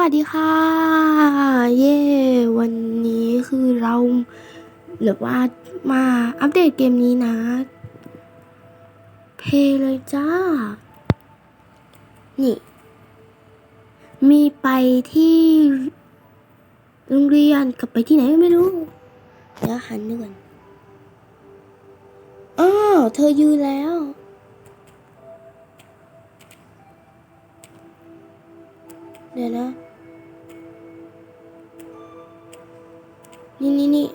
วัสดีค่ะ เย้วันนี้คือเราหรือว่ามาอัปเดตเกมนี้นะ เพลย์เลยจ้า นี่ มีไปที่โรงเรียนกับไปที่ไหนไม่รู้ เดี๋ยวหันดูก่อนอ้าวเธอยืนแล้วเดี๋ยวนะ นี่นี่นี่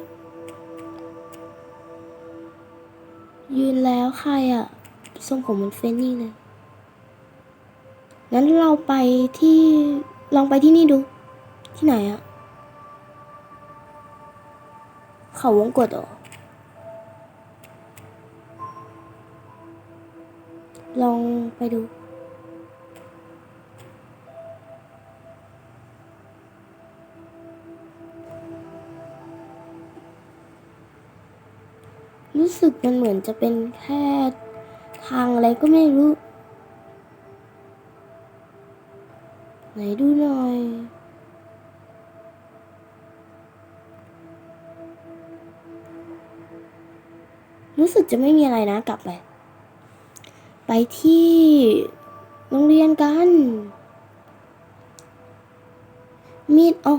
ยืนแล้วใครอะทรงผมเหมันเฟนนี่เลยงั้นเราไปที่ลองไปที่นี่ดู ที่ไหนอะเขาวงกดเหรอลองไปดู รู้สึกมันเหมือนจะเป็นแค่ทางอะไรก็ไม่รู้ ไหนดูหน่อยรู้สึกจะไม่มีอะไรนะกลับไป ไปที่โรงเรียนกัน มีดอ๋อ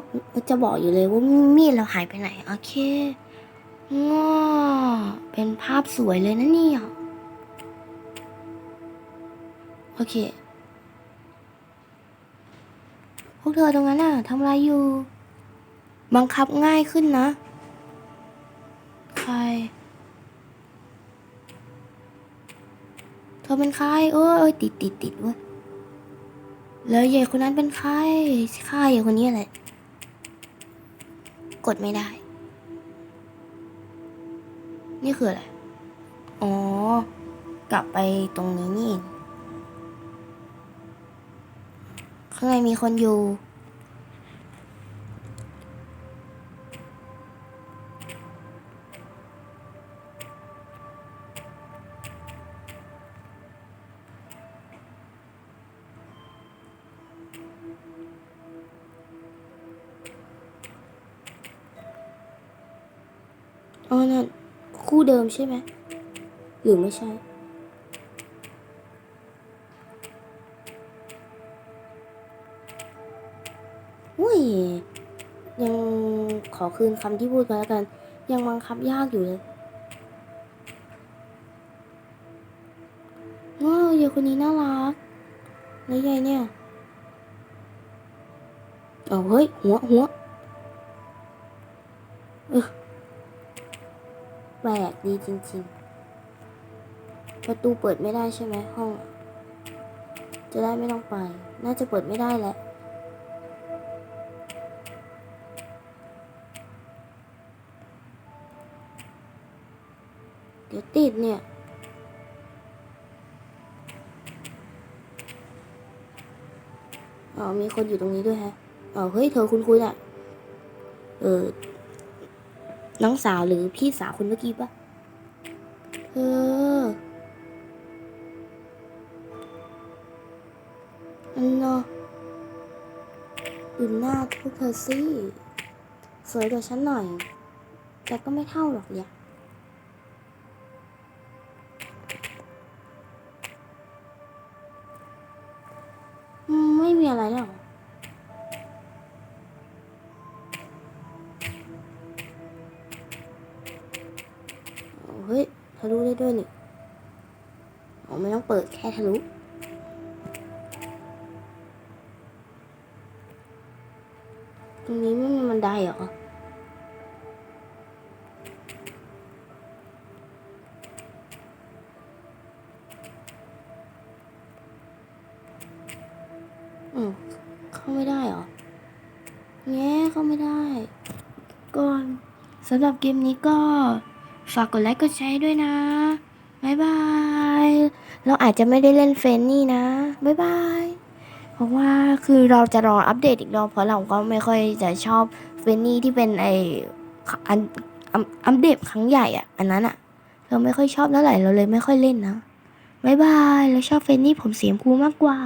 จะบอกอยู่เลยว่ามีดเราหายไปไหน โอเค ง้อเป็นภาพสวยเลยนะเนี่ย โอเค พวกเธอตรงนั้นน่ะทำอะไรอยู่ บังคับง่ายขึ้นนะ ใคร เธอเป็นใคร เออเอยติดติดติดเว้ยแล้วใหญ่คนนั้นเป็นใครข้าใหญ่คนนี้แหละ กดไม่ได้ นี่คืออะไร อ๋อ กลับไปตรงนี้นี่เองข้างในมีคนอยู่ อ๋อนั่น คู่เดิมใช่ไหมหรือไม่ใช่ อุ้ย ยังขอคืนคำที่พูดไปแล้วกัน ยังบังคับยากอยู่เลยว้าวยายคนนี้น่ารัก แล้วยายเนี่ย เอาเฮ้ย หัวหัว ปลกดีจริง ๆ ประตูเปิดไม่ได้ใช่ไหมห้องอะจะได้ไม่ต้องไป น่าจะเปิดไม่ได้แหละ เดี๋ยวติดเนี่ยอ๋อมีคนอยู่ตรงนี้ด้วยฮะอ๋อเฮ้ย เธอคุณคุณอะเออ น้องสาวหรือพี่สาวคุณเมื่อกี้ปะเอออันเนาะดูหน้าพวกเธอสิสวยกว่าฉันหน่อย แต่ก็ไม่เท่าหรอกเนี่ยไม่มีอะไรหรอ ลุได้ด้วยนี่อ๋อไม่ต้องเปิดแค่ทะลุตรงนี้ไม่มีบันไดเหรออืมเข้าไม่ได้เหรอแง่เข้าไม่ได้ ก่อนสำหรับเกมนี้ก็ ฝากกดไลค์กดแชร์ด้วยนะ บ๊ายบาย เราอาจจะไม่ได้เล่นเฟนนี่นะ บ๊ายบาย เพราะว่าคือเราจะรออัปเดตอีกรอบเพราะเราก็ไม่ค่อยจะชอบเฟนนี่ที่เป็นไออันอัปเดตครั้งใหญ่อะอันนั้นอะเราไม่ค่อยชอบเท่าไหร่เราเลยไม่ค่อยเล่นนะ บ๊ายบาย เราชอบเฟนนี่ผมเสียมพูมากกว่า